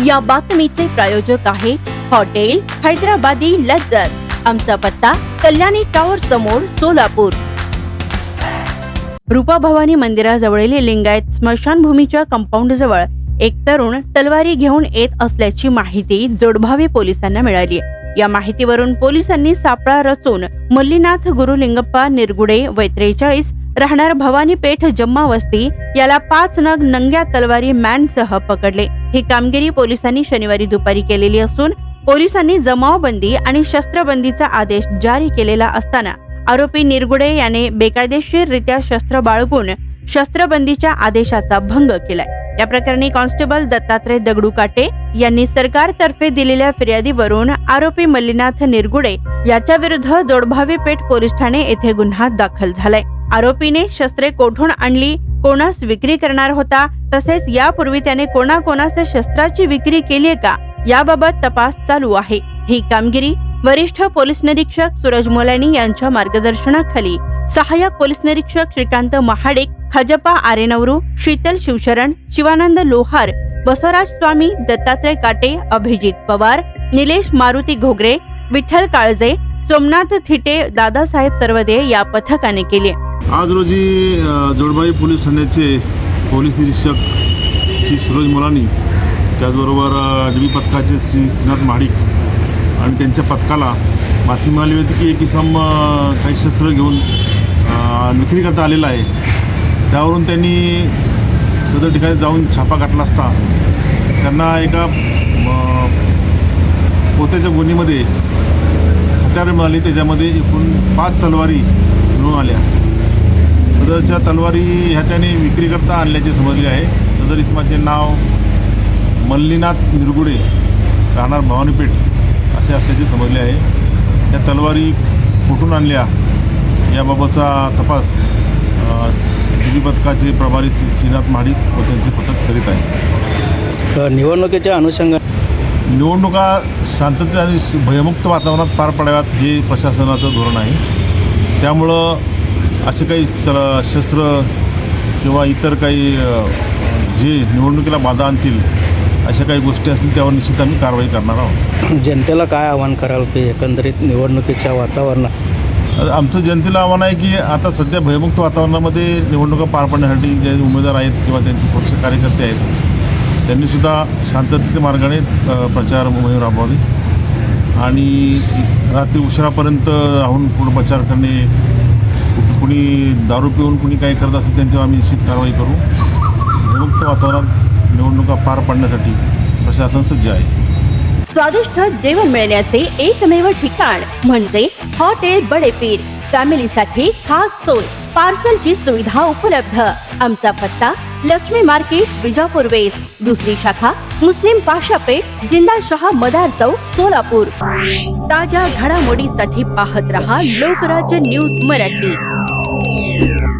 या बातमीचे प्रायोजक आहे हॉटेल हैदराबादी लज्जत आमचा पत्ता कल्याणी टॉवर समोर सोलापूर. रूपा भवानी मंदिराजवळील लिंगायत स्मशानभूमीच्या कंपाऊंड जवळ एक तरुण तलवारी घेऊन येत असल्याची माहिती जोडभावी पोलिसांना मिळाली. या माहितीवरून पोलिसांनी सापळा रचून मल्लीनाथ गुरुलिंगप्पा निरगुडे वय त्रेचाळीस राहणार भवानी पेठ जम्मा वस्ती याला पाच नग नंग्या तलवारी मॅनसह पकडले. ही कामगिरी पोलिसांनी शनिवारी दुपारी केलेली असून पोलिसांनी जमावबंदी आणि शस्त्रबंदीचा आदेश जारी केलेला असताना आरोपी निरगुडे याने बेकायदेशीररित्या शस्त्र बाळगून शस्त्रबंदीच्या आदेशाचा भंग केलाय. या प्रकरणी कॉन्स्टेबल दत्तात्रय दगडू काटे यांनी सरकारतर्फे दिलेल्या फिर्यादीवरून आरोपी मल्लीनाथ निरगुडे याच्या विरुद्ध जोडभावी पेठ पोलीस ठाणे येथे गुन्हा दाखल झालाय. आरोपीने शस्त्रे कोठून आणली? कोणास विक्री करणार होता तसेच यापूर्वी त्याने कोणाकोणास शस्त्राची विक्री केली का याबाबत तपास चालू आहे. ही कामगिरी वरिष्ठ पोलीस निरीक्षक सूरज मोलानी यांच्या मार्गदर्शनाखाली. सहाय्यक पोलीस निरीक्षक श्रीकांत महाडिक खजपा आरेनवरू शीतल शिवशरण शिवानंद लोहार बसवराज स्वामी दत्तात्रय काटे अभिजित पवार निलेश मारुती घोगरे विठ्ठल काळजे सोमनाथ थिटे दादासाहेब सर्वदे या पथकाने केले. आज रोजी जोडबाई पोलीस ठाण्याचे पोलीस निरीक्षक श्री सूरज मुलानी त्याचबरोबर डी बी पथकाचे श्री श्रीनाथ महाडिक आणि त्यांच्या पथकाला बातमी मिळाली होती की एक इसम काही शस्त्र घेऊन विक्री करता आलेला आहे. त्यावरून त्यांनी सदर ठिकाणी जाऊन छापा घातला असता. त्यांना एका पोत्याच्या गोणीमध्ये हत्यारं मिळाली त्याच्यामध्ये एकूण पाच तलवारी मिळून आल्या. सदरच्या तलवारी ह्या त्याने विक्री करता आणल्याचे समजले आहे. सदर इस्माचे नाव मल्लीनाथ निरगुडे राहणार भवानीपेठ असे असल्याचे समजले आहे. त्या तलवारी कुठून आणल्या याबाबतचा तपास दिल्ली पथकाचे प्रभारी श्री श्रीनाथ महाडिक व त्यांचे पथक करीत आहे निवडणुकीच्या अनुषंगाने निवडणुका शांततेत आणि भयमुक्त वातावरणात पार पडाव्यात हे प्रशासनाचं धोरण आहे. त्यामुळं असे काही तर शस्त्र किंवा इतर काही जे निवडणुकीला बाधा आणतील अशा काही गोष्टी असतील त्यावर निश्चित आम्ही कारवाई करणार आहोत. जनतेला काय आवाहन कराल की एकंदरीत निवडणुकीच्या वातावरणात? आमचं जनतेला आव्हान आहे की आता सध्या भयमुक्त वातावरणामध्ये निवडणुका पार पाडण्यासाठी जे उमेदवार आहेत किंवा त्यांचे पक्ष कार्यकर्ते आहेत त्यांनीसुद्धा शांततेच्या मार्गाने प्रचार मोहीम राबवावी. आणि रात्री उशिरापर्यंत राहून पुढे प्रचार करणे कुणी दारू पिऊन कुणी काही करत असेल त्यांच्यावर आम्ही निश्चित कारवाई करू. भयमुक्त वातावरणात निवडणुका पार पाडण्यासाठी प्रशासन सज्ज आहे. स्वादिष्ट जेवण मिळण्याचे एकमेव ठिकाण म्हणजे हॉटेल बडेपीर. फॅमिलीसाठी खास सोय पार्सलची सुविधा उपलब्ध. आमचा पत्ता लक्ष्मी मार्केट विजापूर वेस्ट. दुसरी शाखा मुस्लिम पाशापेठ जिंदाशहा मदार चौक सोलापूर. ताज्या घडामोडीसाठी पाहत रहा लोकराज्य न्यूज मराठी. Yeah.